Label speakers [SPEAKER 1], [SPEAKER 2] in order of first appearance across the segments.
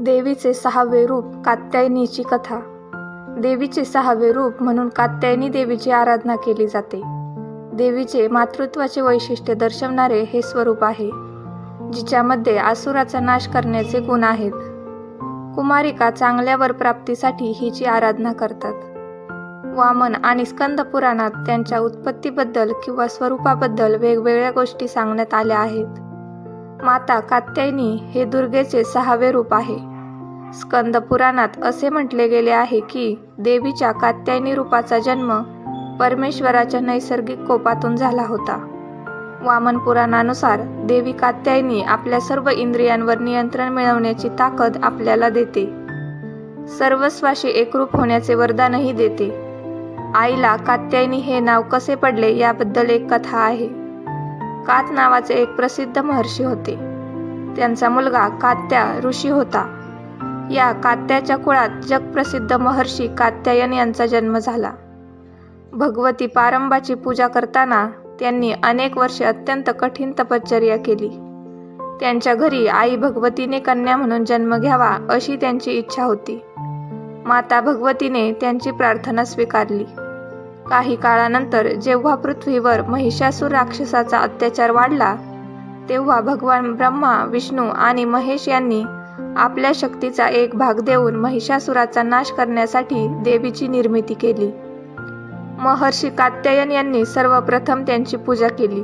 [SPEAKER 1] देवीचे सहावे रूप कात्यायनीची कथा. देवीचे सहावे रूप म्हणून कात्यायनी देवीची आराधना केली जाते. देवीचे मातृत्वाचे वैशिष्ट्य दर्शवणारे हे स्वरूप आहे जिच्यामध्ये आसुराचा नाश करण्याचे गुण आहेत. कुमारिका चांगल्यावर प्राप्तीसाठी हिची आराधना करतात. वामन आणि स्कंद पुराणात त्यांच्या उत्पत्तीबद्दल किंवा स्वरूपाबद्दल वेगवेगळ्या गोष्टी सांगण्यात आल्या आहेत. माता कात्यायनी हे दुर्गेचे सहावे रूप आहे. स्कंद पुराणात असे म्हटले गेले आहे की देवीच्या कात्यायनी रूपाचा जन्म परमेश्वराच्या नैसर्गिक कोपातून झाला होता. वामन पुराणानुसार देवी कात्यायनी आपल्या सर्व इंद्रियांवर नियंत्रण मिळवण्याची ताकद आपल्याला देते. सर्वस्वाशी एकरूप होण्याचे वरदानही देते. आईला कात्यायनी हे नाव कसे पडले याबद्दल एक कथा आहे. कात नावाचे एक प्रसिद्ध महर्षी होते. त्यांचा मुलगा कात्या ऋषी होता. या कात्याच्या कुळात जगप्रसिद्ध महर्षी कात्यायन यांचा जन्म झाला. भगवती पारंबाची पूजा करताना त्यांनी अनेक वर्षे अत्यंत कठीण तपश्चर्या केली. त्यांच्या घरी आई भगवतीने कन्या म्हणून जन्म घ्यावा अशी त्यांची इच्छा होती. माता भगवतीने त्यांची प्रार्थना स्वीकारली. काही काळानंतर जेव्हा पृथ्वीवर महिषासूर राक्षसाचा अत्याचार वाढला तेव्हा भगवान ब्रह्मा विष्णू आणि महेश यांनी आपल्या शक्तीचा एक भाग देऊन महिषासुराचा नाश करण्यासाठी देवीची निर्मिती केली. महर्षी कात्यायन यांनी सर्वप्रथम त्यांची पूजा केली.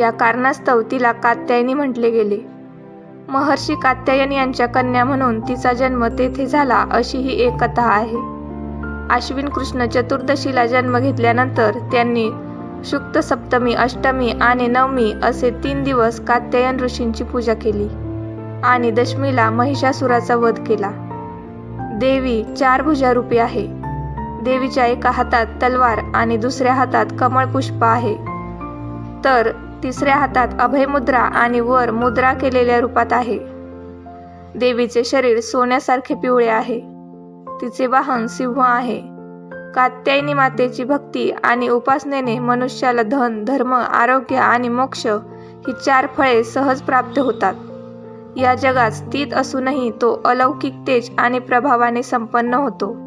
[SPEAKER 1] या कारणास्तव तिला कात्यायनी म्हटले गेले. महर्षी कात्यायन यांच्या कन्या म्हणून तिचा जन्म तेथे झाला अशी ही एक कथा आहे. आश्विन कृष्ण चतुर्दशीला जन्म घेतल्यानंतर त्यांनी शुक्त सप्तमी अष्टमी आणि नवमी असे तीन दिवस कात्यायन ऋषींची पूजा केली आणि दशमीला महिषासुराचा वध केला. देवी चार भुजारूपी आहे. देवीच्या एका हातात तलवार आणि दुसऱ्या हातात कमळ पुष्प आहे. तर तिसऱ्या हातात अभयमुद्रा आणि वर मुद्रा केलेल्या रूपात आहे. देवीचे शरीर सोन्यासारखे पिवळे आहे. तिचे वाहन सिंह आहे. कात्यायनी मातेची भक्ती आणि उपासनेने मनुष्याला धन धर्म आरोग्य आणि मोक्ष ही चार फळे सहज प्राप्त होतात. या जगात स्थित असूनही तो अलौकिक तेज आणि प्रभावाने संपन्न होतो.